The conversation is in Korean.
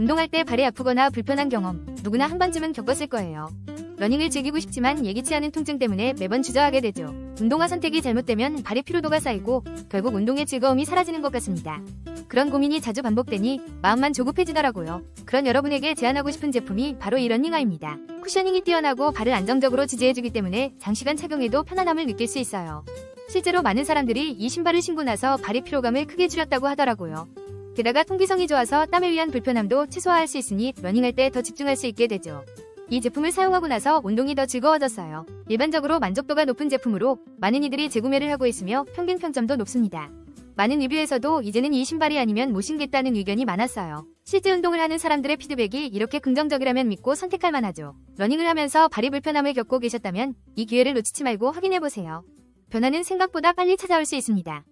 운동할 때 발이 아프거나 불편한 경험 누구나 한 번쯤은 겪었을 거예요. 러닝을 즐기고 싶지만 예기치 않은 통증 때문에 매번 주저하게 되죠. 운동화 선택이 잘못되면 발의 피로도가 쌓이고 결국 운동의 즐거움이 사라지는 것 같습니다. 그런 고민이 자주 반복되니 마음만 조급해지더라고요. 그런 여러분에게 제안하고 싶은 제품이 바로 이 러닝화입니다. 쿠셔닝이 뛰어나고 발을 안정적으로 지지해주기 때문에 장시간 착용해도 편안함을 느낄 수 있어요. 실제로 많은 사람들이 이 신발을 신고 나서 발의 피로감을 크게 줄였다고 하더라고요. 게다가 통기성이 좋아서 땀에 의한 불편함도 최소화할 수 있으니 러닝할 때 더 집중할 수 있게 되죠. 이 제품을 사용하고 나서 운동이 더 즐거워졌어요. 일반적으로 만족도가 높은 제품으로 많은 이들이 재구매를 하고 있으며 평균 평점도 높습니다. 많은 리뷰에서도 이제는 이 신발이 아니면 못 신겠다는 의견이 많았어요. 실제 운동을 하는 사람들의 피드백이 이렇게 긍정적이라면 믿고 선택할 만하죠. 러닝을 하면서 발이 불편함을 겪고 계셨다면 이 기회를 놓치지 말고 확인해보세요. 변화는 생각보다 빨리 찾아올 수 있습니다.